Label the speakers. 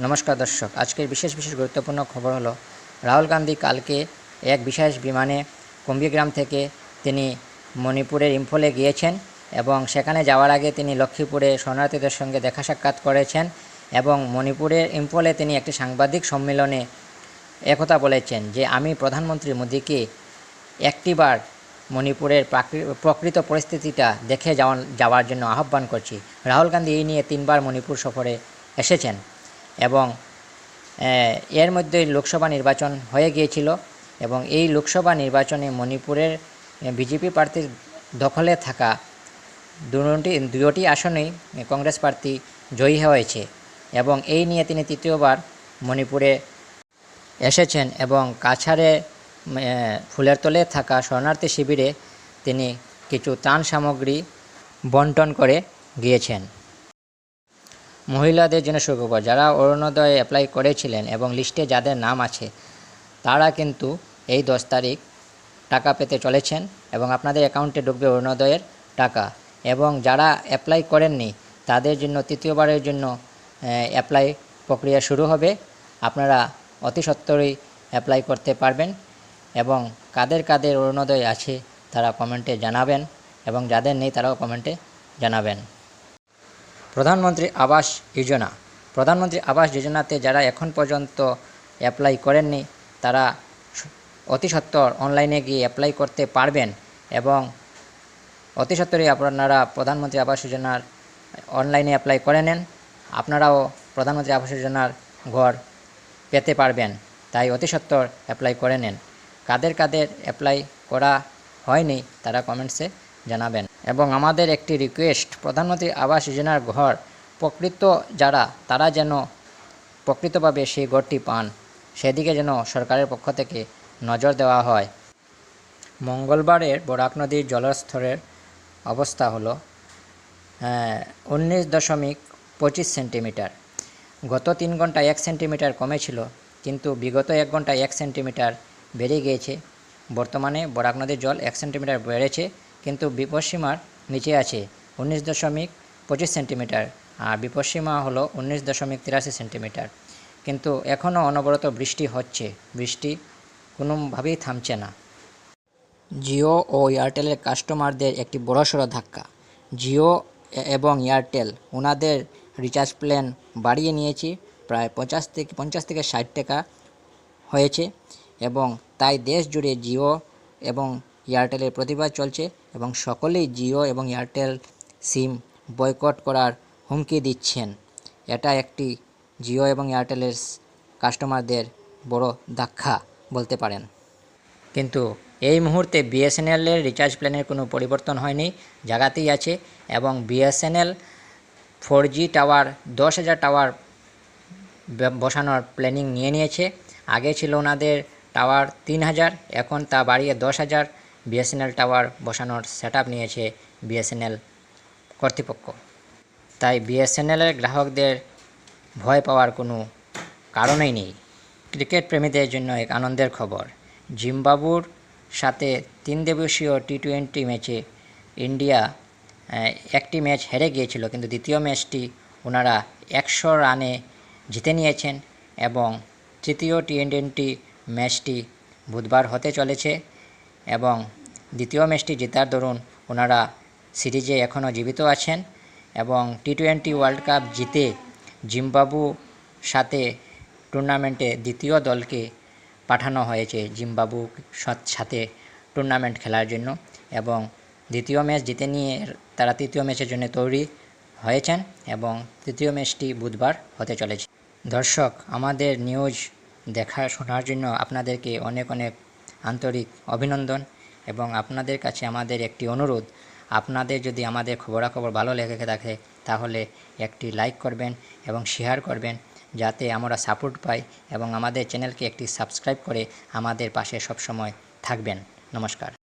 Speaker 1: নমস্কার দর্শক, আজকের বিশেষ বিশেষ গুরুত্বপূর্ণ খবর হলো, রাহুল গান্ধী কালকে এক বিশেষ বিমানে কুম্ভীগ্রাম থেকে তিনি মণিপুরের ইম্ফলে গিয়েছেন এবং সেখানে যাওয়ার আগে তিনি লক্ষ্মীপুরে শরণার্থীদের সঙ্গে দেখা সাক্ষাৎ করেছেন এবং মণিপুরের ইম্ফলে তিনি একটি সাংবাদিক সম্মেলনে একথা বলেছেন যে, আমি প্রধানমন্ত্রী মোদীকে একটিবার মণিপুরের প্রাকৃ- প্রকৃত পরিস্থিতিটা দেখে যাওয়ার জন্য আহ্বান করছি। রাহুল গান্ধী এই নিয়ে তিনবার মণিপুর সফরে এসেছেন। এবং এর মধ্যে লোকসভা নির্বাচন হয়ে গিয়েছিল এবং এই লোকসভা নির্বাচনে মণিপুরের বিজেপি প্রার্থীর দখলে থাকা দুটি দুটি আসনেই কংগ্রেস প্রার্থী জয়ী হয়েছে এবং এই নিয়ে তিনি তৃতীয়বার মণিপুরে এসেছেন এবং আহ, ফুলের তলে থাকা শরণার্থী শিবিরে তিনি কিছু ত্রাণ সামগ্রী বন্টন করে গিয়েছেন। মহিলাদের জন্য সুখবর যারা অরুণোদয় অ্যাপ্লাই করেছিলেন এবং লিস্টে যাদের নাম আছে, তারা কিন্তু এই দশ তারিখ টাকা পেতে চলেছেন এবং আপনাদের অ্যাকাউন্টে ঢুকবে অরুণোদয়ের টাকা। এবং যারা অ্যাপ্লাই করেননি, তাদের জন্য, তৃতীয়বারের জন্য অ্যাপ্লাই প্রক্রিয়া শুরু হবে। আপনারা অতি সত্বরই অ্যাপ্লাই করতে পারবেন এবং কাদের কাদের অরুণোদয় আছে, তারা কমেন্টে জানাবেন এবং যাদের নেই, তারাও কমেন্টে জানাবেন। প্রধানমন্ত্রী আবাস যোজনা। প্রধানমন্ত্রী আবাস যোজনাতে যারা এখন পর্যন্ত অ্যাপ্লাই করেননি, তারা অতি সত্বর অনলাইনে গিয়ে অ্যাপ্লাই করতে পারবেন এবং অতি সত্বরই আপনারা প্রধানমন্ত্রী আবাস যোজনার অনলাইনে অ্যাপ্লাই করে নেন। আপনারাও প্রধানমন্ত্রী আবাস যোজনার ঘর পেতে পারবেন, তাই অতি সত্বর অ্যাপ্লাই করে নেন। কাদের কাদের অ্যাপ্লাই করা হয়নি, তারা কমেন্টসে জানাবেন। এবং আমাদের একটি রিকোয়েস্ট প্রধানমন্ত্রী আবাস যোজনার ঘর, প্রকৃত যারা, তারা যেন প্রকৃতভাবে সেই ঘরটি পান। সেদিকে যেন সরকারের পক্ষ থেকে নজর দেওয়া হয়। মঙ্গলবারের বরাক নদীর জলস্তরের অবস্থা হলো উনিশ দশমিক পঁচিশ সেন্টিমিটার। গত তিন ঘন্টায় এক সেন্টিমিটার কমেছিল, কিন্তু বিগত এক ঘন্টায় এক সেন্টিমিটার বেড়ে গিয়েছে। বর্তমানে বরাক নদীর জল এক সেন্টিমিটার বেড়েছে। কিন্তু বিপদসীমার নিচে আছে উনিশ দশমিক পঁচিশ সেন্টিমিটার আর বিপদসীমা হলো উনিশ দশমিক তিরাশি সেন্টিমিটার। কিন্তু এখনও অনবরত বৃষ্টি হচ্ছে। বৃষ্টি কোনোভাবেই থামছে না। জিও ও এয়ারটেলের কাস্টমারদের একটি বড়সড় ধাক্কা। জিও এবং এয়ারটেল ওনাদের রিচার্জ প্ল্যান বাড়িয়ে নিয়েছি। প্রায় পঞ্চাশ থেকে পঞ্চাশ থেকে ষাট টাকা হয়েছে এবং তাই দেশ জুড়ে জিও এবং এয়ারটেলের প্রতিবাদ চলছে। এবং সকলেই জিও এবং এয়ারটেল সিম বয়কট করার হুমকি দিচ্ছেন। এটা একটি জিও এবং এয়ারটেলের কাস্টমারদের বড় ধাক্কা বলতে পারেন। কিন্তু এই মুহূর্তে বিএসএনএলের রিচার্জ প্ল্যানের কোনো পরিবর্তন হয়নি, জায়গাতেই আছে এবং বিএসএনএল ফোর জি টাওয়ার, দশ হাজার টাওয়ার বসানোর প্ল্যানিং নিয়ে নিয়েছে। আগে ছিল ওনাদের টাওয়ার তিন হাজার, এখন তা বাড়িয়ে দশ হাজার। বিএসএনএল টাওয়ার বসানোর সেট নিয়েছে বিএসএনএল কর্তৃপক্ষ। তাই বিএসএনএলের গ্রাহকদের ভয় পাওয়ার কোনো কারণই নেই। ক্রিকেট প্রেমীদের জন্য এক আনন্দের খবর। জিম্বাবুর সাথে তিন দিবসীয় টি টোয়েন্টি ম্যাচে ইন্ডিয়া একটি ম্যাচ হেরে গিয়েছিল, কিন্তু দ্বিতীয় ম্যাচটি ওনারা একশো রানে জিতে নিয়েছেন এবং তৃতীয় টি টোয়েন্টি ম্যাচটি বুধবার হতে চলেছে। এবং দ্বিতীয় ম্যাচটি জেতার দরুন ওনারা সিরিজে এখনও জীবিত আছেন এবং টি টোয়েন্টি ওয়ার্ল্ড কাপ জিতে জিম্বাবু সাথে টুর্নামেন্টে দ্বিতীয় দলকে পাঠানো হয়েছে জিম্বাবু সাথে টুর্নামেন্ট খেলার জন্য এবং দ্বিতীয় ম্যাচ জিতে নিয়ে তারা তৃতীয় ম্যাচের জন্য তৈরি হয়েছেন এবং তৃতীয় ম্যাচটি বুধবার হতে চলেছে। দর্শক, আমাদের নিউজ দেখা শোনার জন্য আপনাদেরকে অনেক অনেক আন্তরিক অভিনন্দন এবং আপনাদের কাছে আমাদের একটি অনুরোধ। আপনাদের যদি আমাদের খবরাখবর ভালো লেগে থাকে, তাহলে একটি লাইক করবেন এবং শেয়ার করবেন যাতে আমরা সাপোর্ট পাই এবং আমাদের চ্যানেলকে একটি সাবস্ক্রাইব করে আমাদের পাশে সবসময় থাকবেন। নমস্কার।